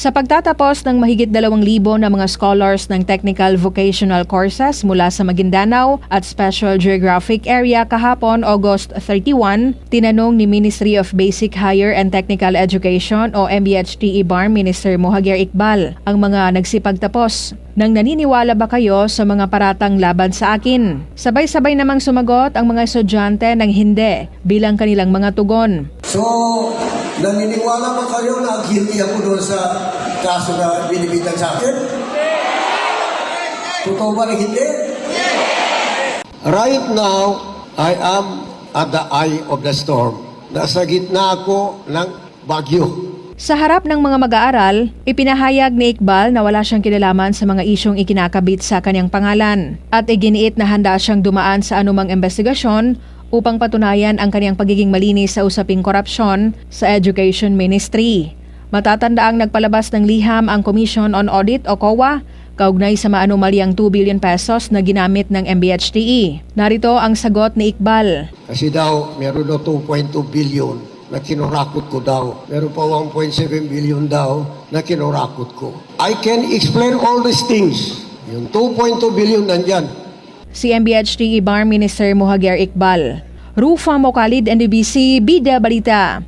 Sa pagtatapos ng mahigit 2,000 na mga scholars ng technical vocational courses mula sa Maguindanao at Special Geographic Area kahapon August 31, tinanong ni Ministry of Basic Higher and Technical Education o MBHT IBAR Minister Mohager Iqbal ang mga nagsipagtapos. Nang naniniwala ba kayo sa mga paratang laban sa akin? Sabay-sabay namang sumagot ang mga estudyante ng hindi bilang kanilang mga tugon. So, naniniwala ba kayo na guilty ako doon sa kaso na binibitan sa akin? Totoo ba na hindi? Right now, I am at the eye of the storm. Nasa gitna ako ng bagyo. Sa harap ng mga mag-aaral, ipinahayag ni Iqbal na wala siyang kinalaman sa mga isyong ikinakabit sa kanyang pangalan at iginiit na handa siyang dumaan sa anumang investigasyon upang patunayan ang kanyang pagiging malinis sa usaping korupsyon sa Education Ministry. Matatanda ang nagpalabas ng liham ang Commission on Audit o COA kaugnay sa maanumalyang 2 billion pesos na ginamit ng MBHTE. Narito ang sagot ni Iqbal. Kasi daw, meron daw 2.2 billion na kinurakot ko daw. Meron pa 1.7 billion daw na kinurakot ko. I can explain all these things. Yung 2.2 billion nandyan. Si MBHT Bar Minister Mohager Iqbal. Rufa Mokalid, NDBC, Bida Balita.